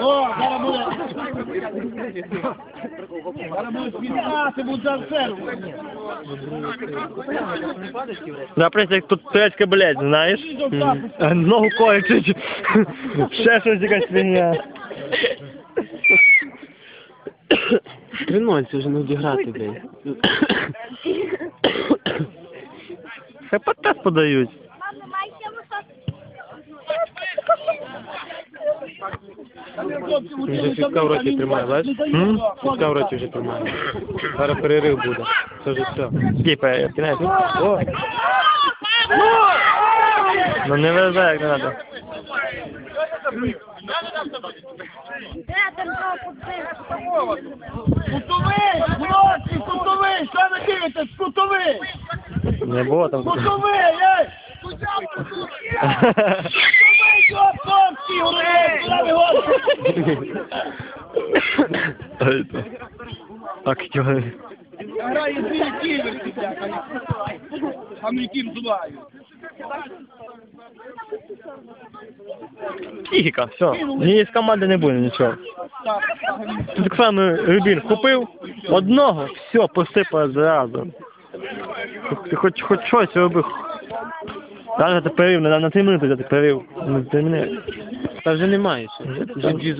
О, зараз буде. Зараз буде спінати, буде за все. Наприклад, як тут турецька блядь, знаєш? Ногу колючить. Ще щось якась фігня. Тринольці вже не одіграти, блядь. Хепатет подають. Він же фіска в роті тримає, бачиш? М? В роті вже тримає. Зараз перерив буде. Це вже все. Типа, кінець. О. Ну не везе, як не треба. Кутовий, хлопці, кутовий, що ви дивитесь, кутовий? Не було там. Кутовий, ей! Кутовий, хлопці, гол! Ой, то. Актер. Грає дві ківерки, а ми ким зувають. Психіка, все. Ні з команди не буде нічого. Тут так само Рубін купив одного, все, посипав зразу. Ти хоч хоч щось робив. Зараз ти перерив, на, на три минути ти ти мене. Та вже немає ще. Вже дві.